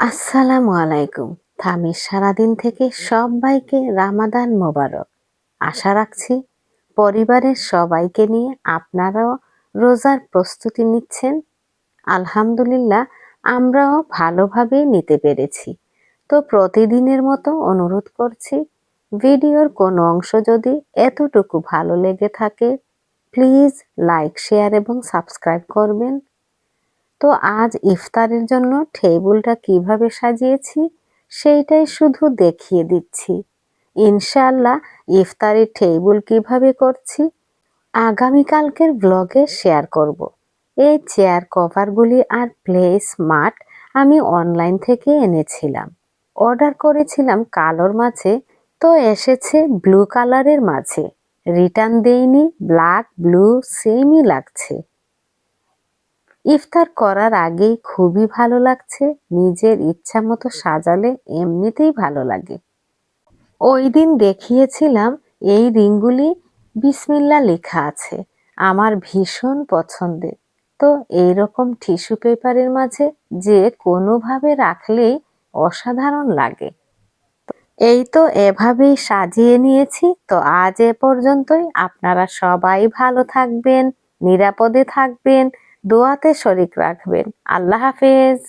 আসসালামু আলাইকুম। থামি সারাদিন থেকে সবাইকে রামাদান মোবারক। আশা রাখছি পরিবারের সবাইকে নিয়ে আপনারাও রোজার প্রস্তুতি নিচ্ছেন। আলহামদুলিল্লাহ, আমরাও ভালোভাবেই নিতে পেরেছি। তো প্রতিদিনের মতো অনুরোধ করছি, ভিডিওর কোনো অংশ যদি এতটুকু ভালো লেগে থাকে, প্লিজ লাইক, শেয়ার এবং সাবস্ক্রাইব করবেন। তো আজ ইফতারের জন্য টেবিলটা কীভাবে সাজিয়েছি সেইটাই শুধু দেখিয়ে দিচ্ছি। ইনশাল্লাহ ইফতারের টেবিল কীভাবে করছি আগামীকালকের ব্লগে শেয়ার করব। এই চেয়ার কভারগুলি আর প্লেস মাঠ আমি অনলাইন থেকে এনেছিলাম। অর্ডার করেছিলাম কালোর মাঝে, তো এসেছে ব্লু কালারের মাঝে। রিটার্ন দেইনি, ব্ল্যাক, ব্লু, সেমই লাগছে। ইফতার করার আগেই খুবই ভালো লাগছে। নিজের ইচ্ছা মতো সাজালে এমনিতেই ভালো লাগে। ওই দিন দেখিয়েছিলাম, এই রিংগুলি বিসমিল্লা লেখা আছে, আমার ভীষণ পছন্দের। তো এইরকম টিস্যু পেপারের মাঝে যে কোনোভাবে রাখলেই অসাধারণ লাগে। এই তো এভাবেই সাজিয়ে নিয়েছি, তো আজ এ পর্যন্তই। আপনারা সবাই ভালো থাকবেন, নিরাপদে থাকবেন। দোয়াতে শরিক রাখবেন। আল্লাহ হাফেজ।